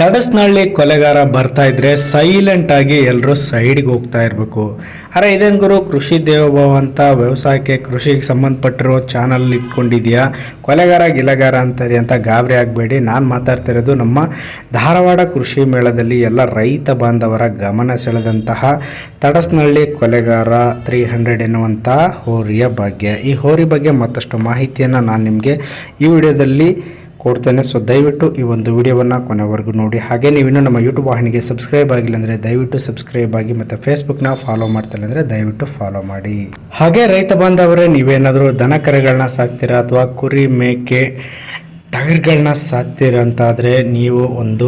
ತಡಸ್ನಳ್ಳಿ ಕೊಲೆಗಾರ ಬರ್ತಾ ಇದ್ರೆ ಸೈಲೆಂಟ್ ಆಗಿ ಎಲ್ಲರೂ ಸೈಡ್ಗೆ ಹೋಗ್ತಾ ಇರಬೇಕು. ಅರೆ, ಇದೇನು ಗುರು? ಕೃಷಿ ದೇವಭಾವ ಅಂತ ವ್ಯವಸಾಯಕ್ಕೆ ಕೃಷಿಗೆ ಸಂಬಂಧಪಟ್ಟಿರೋ ಚಾನಲ್ ಇಟ್ಕೊಂಡಿದ್ಯಾ? ಕೊಲೆಗಾರ, ಗಿಲಗಾರ ಅಂತದೆ ಅಂತ ಗಾಬರಿ ಆಗಬೇಡಿ. ನಾನು ಮಾತಾಡ್ತಿರೋದು ನಮ್ಮ ಧಾರವಾಡ ಕೃಷಿ ಮೇಳದಲ್ಲಿ ಎಲ್ಲ ರೈತ ಬಾಂಧವರ ಗಮನ ಸೆಳೆದಂತಹ ತಡಸ್ನಳ್ಳಿ ಕೊಲೆಗಾರ ತ್ರೀ ಹಂಡ್ರೆಡ್ ಎನ್ನುವಂಥ ಹೋರಿಯ ಬಗ್ಗೆ ಈ ಹೋರಿ ಬಗ್ಗೆ ಮತ್ತಷ್ಟು ಮಾಹಿತಿಯನ್ನು ನಾನು ನಿಮಗೆ ಈ ವಿಡಿಯೋದಲ್ಲಿ ಕೊಡ್ತೇನೆ. ಸೊ ದಯವಿಟ್ಟು ಈ ಒಂದು ವಿಡಿಯೋವನ್ನು ಕೊನೆವರೆಗೂ ನೋಡಿ. ಹಾಗೆ ನೀವಿನ್ನೂ ನಮ್ಮ ಯೂಟ್ಯೂಬ್ ವಾಹಿನಿಗೆ ಸಬ್ಸ್ಕ್ರೈಬ್ ಆಗಿಲ್ಲ ಅಂದರೆ ದಯವಿಟ್ಟು ಸಬ್ಸ್ಕ್ರೈಬ್ ಆಗಿ ಮತ್ತು ಫೇಸ್ಬುಕ್ನ ಫಾಲೋ ಮಾಡ್ತಿಲ್ಲ ಅಂದರೆ ದಯವಿಟ್ಟು ಫಾಲೋ ಮಾಡಿ. ಹಾಗೆ ರೈತ ಬಾಂಧವರೇ, ನೀವೇನಾದರೂ ದನ ಕರೆಗಳನ್ನ ಸಾಕ್ತೀರಾ ಅಥವಾ ಕುರಿ ಮೇಕೆ ಟೈರ್ಗಳನ್ನ ಸಾಕ್ತೀರಾ ಅಂತಾದರೆ ನೀವು ಒಂದು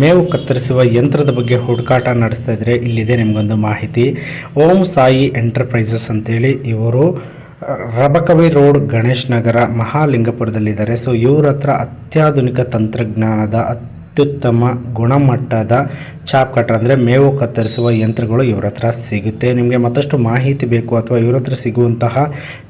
ಮೇವು ಕತ್ತರಿಸುವ ಯಂತ್ರದ ಬಗ್ಗೆ ಹುಡುಕಾಟ ನಡೆಸ್ತಾ ಇದ್ದರೆ ಇಲ್ಲಿದೆ ನಿಮಗೊಂದು ಮಾಹಿತಿ. ಓಂ ಸಾಯಿ ಎಂಟರ್ಪ್ರೈಸಸ್ ಅಂತೇಳಿ ಇವರು ರಬಕವಿ ರೋಡ್ ಗಣೇಶ್ ನಗರ ಮಹಾಲಿಂಗಪುರದಲ್ಲಿದ್ದಾರೆ. ಸೊ ಇವರ ಹತ್ರ ಅತ್ಯಾಧುನಿಕ ತಂತ್ರಜ್ಞಾನದ ಅತ್ಯುತ್ತಮ ಗುಣಮಟ್ಟದ ಚಾಪ್ ಕಟ್ರ್ ಅಂದರೆ ಮೇವು ಕತ್ತರಿಸುವ ಯಂತ್ರಗಳು ಇವ್ರ ಹತ್ರ ಸಿಗುತ್ತೆ. ನಿಮಗೆ ಮತ್ತಷ್ಟು ಮಾಹಿತಿ ಬೇಕು ಅಥವಾ ಇವ್ರ ಹತ್ರ ಸಿಗುವಂತಹ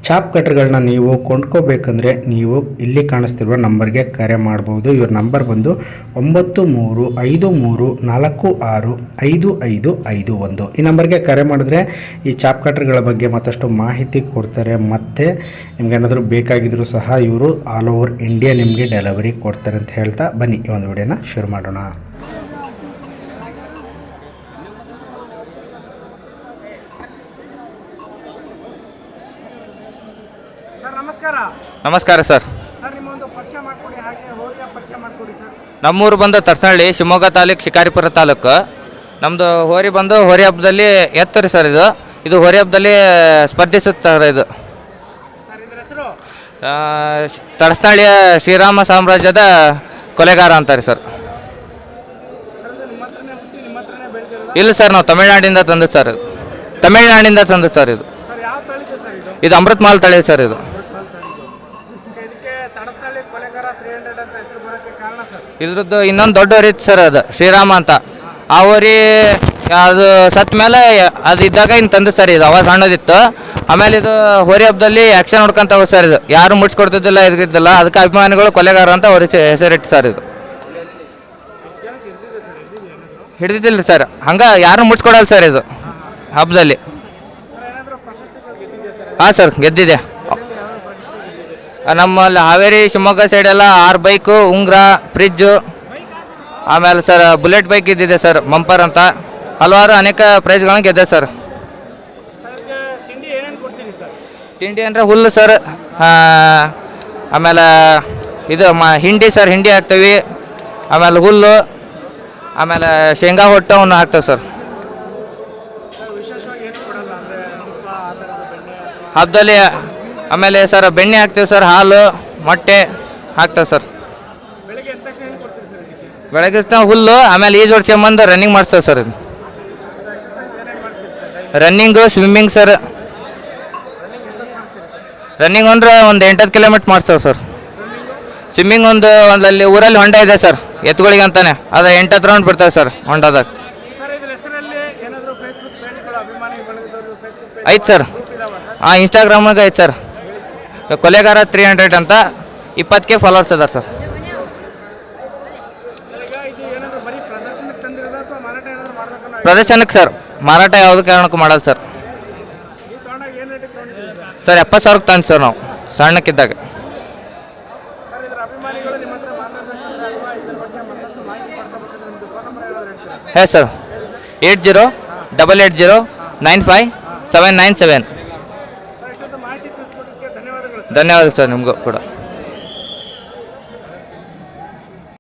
ಚಾಪ್ ಕಟ್ರ್ಗಳನ್ನ ನೀವು ಕೊಂಡ್ಕೋಬೇಕಂದ್ರೆ ನೀವು ಇಲ್ಲಿ ಕಾಣಿಸ್ತಿರುವ ನಂಬರ್ಗೆ ಕರೆ ಮಾಡ್ಬೋದು. ಇವ್ರ ನಂಬರ್ ಬಂದು ಒಂಬತ್ತು ಮೂರು ಐದು ಮೂರು ನಾಲ್ಕು ಆರು ಐದು ಐದು ಐದು ಒಂದು. ಈ ನಂಬರ್ಗೆ ಕರೆ ಮಾಡಿದ್ರೆ ಈ ಚಾಪ್ ಕಟ್ರ್ಗಳ ಬಗ್ಗೆ ಮತ್ತಷ್ಟು ಮಾಹಿತಿ ಕೊಡ್ತಾರೆ. ಮತ್ತು ನಿಮ್ಗೇನಾದರೂ ಬೇಕಾಗಿದ್ದರೂ ಸಹ ಇವರು ಆಲ್ ಓವರ್ ಇಂಡಿಯಾ ನಿಮಗೆ ಡೆಲಿವರಿ ಕೊಡ್ತಾರೆ ಅಂತ ಹೇಳ್ತಾ ಬನ್ನಿ. ಈ ಒಂದು ವಿಡಿಯೋನ ಶುರು ಮಾಡೋಣ. ನಮಸ್ಕಾರ. ನಮಸ್ಕಾರ ಸರ್. ಸರ್ ನಿಮ್ಮ ಒಂದು ಪರಿಚಯ ಮಾಡ್ಕೊಡಿ ಹಾಗೆ ಹೋರಿಯ ಪರಿಚಯ ಮಾಡ್ಕೊಡಿ ಸರ್. ನಮ್ಮೂರು ಬಂದು ತರ್ಸನಹಳ್ಳಿ ಶಿವಮೊಗ್ಗ ತಾಲೂಕು ಶಿಕಾರಿಪುರ ತಾಲೂಕು. ನಮ್ಮದು ಹೋರಿ ಬಂದು ಹೋರಿ ಹಬ್ಬದಲ್ಲಿ ಎತ್ತರಿ ಸರ್ ಇದು. ಇದು ಹೋರಿ ಹಬ್ಬದಲ್ಲಿ ಸ್ಪರ್ಧಿಸುತ್ತಾರೆ ಇದು. ಸರ್ ಇದ್ರ ಹೆಸರು? ಆ, ಶ್- ತಡಸ್ನಹಳ್ಳಿಯ ಶ್ರೀರಾಮ ಸಾಮ್ರಾಜ್ಯದ ಕೊಲೆಗಾರ ಅಂತಾರೆ ಸರ್. ಸರ್ ಇದು ನಿಮ್ಮ ಹತ್ರನೇ ಹುಟ್ಟಿ ನಿಮ್ಮ ಹತ್ರನೇ ಬೆಳೆದಿರೋದು? ಇಲ್ಲ ಸರ್ ನಾವು ತಮಿಳ್ನಾಡಿಂದ ತಂದಿದ್ದು ಸರ್ ಇದು. ತಮಿಳ್ನಾಡಿಂದ ತಂದು ಸರ್ ಇದು. ಸರ್ ಯಾವ ತಳಿದು ಸರ್ ಇದು? ಇದು ಅಮೃತ್ ಮಾಲ್ ತಳಿ ಸರ್ ಇದು ಇದಕ್ಕೆ- ಇದಕ್ಕೆ ತಡಸ್ನಳ್ಳಿ ಕೊಲೆಗಾರ ತ್ರೀ ಹಂಡ್ರೆಡ್ ಅಂತ ಹೆಸರು ಬರೋಕ್ಕೆ ಕಾರಣ ಸರ್ ಇದ್ರದ್ದು ಇನ್ನೊಂದು ದೊಡ್ಡ ರೀತಿ ಸರ್ ಅದು, ಶ್ರೀರಾಮ ಅಂತ. ಹೋರಿ ಅದು ಸತ್ ಮೇಲೆ ಅದು ಇದ್ದಾಗ ಇನ್ನು ತಂದು ಸರ್ ಇದು, ಅವಾಗ ಸಣ್ಣದಿತ್ತು. ಆಮೇಲೆ ಇದು ಹೋರಿ ಹಬ್ಬದಲ್ಲಿ ಆ್ಯಕ್ಷನ್ ಹೊಡ್ಕೊಂತ ಸರ್ ಇದು. ಯಾರು ಮುಡ್ಸ್ಕೊಡ್ತಿದ್ದಿಲ್ಲ ಇದ್ದಿದ್ದಿಲ್ಲ ಅದಕ್ಕೆ ಅಭಿಮಾನಿಗಳು ಕೊಲೆಗಾರ ಅಂತ ಅವ್ರ ಹೆಸರಿಟ್ಟು ಸರ್ ಇದು. ಹಿಡಿದಿದ್ದಿಲ್ಲ ಸರ್. ಹಂಗೆ ಯಾರು ಮುಡ್ಸ್ಕೊಡಲ್ಲ ಸರ್ ಇದು, ಹಬ್ಬದಲ್ಲಿ. ಹಾಂ ಸರ್, ಗೆದ್ದಿದೆ. ನಮ್ಮಲ್ಲಿ ಹಾವೇರಿ ಶಿವಮೊಗ್ಗ ಸೈಡೆಲ್ಲ ಆರು ಬೈಕು ಉಂಗ್ರ ಫ್ರಿಜ್ಜು ಆಮೇಲೆ ಸರ್ ಬುಲೆಟ್ ಬೈಕ್ ಇದ್ದಿದೆ ಸರ್ ಮಂಪರ್ ಅಂತ. ಹಲವಾರು ಅನೇಕ ಪ್ರೈಸ್ಗಳನ್ನ ಗೆದ್ದೆ ಸರ್ ತಿಂಡಿ ಏನೇನು ಕೊಡ್ತೀರಿ ಸರ್ ತಿಂಡಿ ಅಂದರೆ ಹುಲ್ಲು ಸರ್ ಆಮೇಲೆ ಇದು ಮ ಹಿಂಡಿ ಸರ್ ಹಿಂಡಿ ಹಾಕ್ತೀವಿ. ಆಮೇಲೆ ಹುಲ್ಲು ಆಮೇಲೆ ಶೇಂಗಾ ಹೊಟ್ಟವನ್ನು ಹಾಕ್ತೇವೆ ಸರ್ ಹಬ್ಬದಲ್ಲಿ ಆಮೇಲೆ ಸರ್ ಬೆಣ್ಣೆ ಹಾಕ್ತೇವೆ ಸರ್ ಹಾಲು ಮೊಟ್ಟೆ ಹಾಕ್ತೇವೆ ಸರ್. ಬೆಳಗ್ಗೆ ಹುಲ್ಲು ಆಮೇಲೆ ಈಜು ಹೊಡ್ಸ್ಕೊಂಬಂದು ರನ್ನಿಂಗ್ ಮಾಡಿಸ್ತೇವೆ ಸರ್. ಇದು ರನ್ನಿಂಗು ಸ್ವಿಮ್ಮಿಂಗ್ ಸರ್? ರನ್ನಿಂಗ್ ಅಂದ್ರೆ ಒಂದು ಎಂಟತ್ತು ಕಿಲೋಮೀಟ್ರ್ ಮಾಡ್ತೇವೆ ಸರ್. ಸ್ವಿಮ್ಮಿಂಗ್ ಒಂದು ಒಂದಲ್ಲಿ ಊರಲ್ಲಿ ಹೊಂಡ ಇದೆ ಸರ್ ಎತ್ತುಗಳಿಗೆ ಅಂತಾನೆ. ಅದು ಎಂಟತ್ತು ರೌಂಡ್ ಬಿಡ್ತೇವೆ ಸರ್ ಹೊಂಡದಾಗ. ಐತೆ ಇದಾವ ಸರ್? ಹಾಂ ಇನ್ಸ್ಟಾಗ್ರಾಮಾಗ ಐತೆ ಸರ್. ಕೊಲೆಗಾರ ತ್ರೀ ಹಂಡ್ರೆಡ್ ಅಂತ ಇಪ್ಪತ್ತಕ್ಕೆ ಫಾಲೋವರ್ಸ್ ಅದಾರ ಸರ್. ಪ್ರದರ್ಶನಕ್ಕೆ ಸರ್ ಮಾರಾಟ ಯಾವುದೇ ಕಾರಣಕ್ಕೂ ಮಾಡಲ್ಲ ಸರ್. ಸರ್ ಎಪ್ಪತ್ತು ಸಾವಿರಕ್ಕೆ ತಂದು ಸರ್ ನಾವು ಸಣ್ಣಕ್ಕಿದ್ದಾಗ. Hey sir eight zero double eight zero nine five seven nine seven sir ಇಷ್ಟೊತ್ತು ಮಾಹಿತಿ ತಿಳಿಸ್ಕೊಡೋದಕ್ಕೆ ಧನ್ಯವಾದಗಳು ಸರ್ ಧನ್ಯವಾದ ಸರ್ ನಿಮಗೂ ಕೂಡ.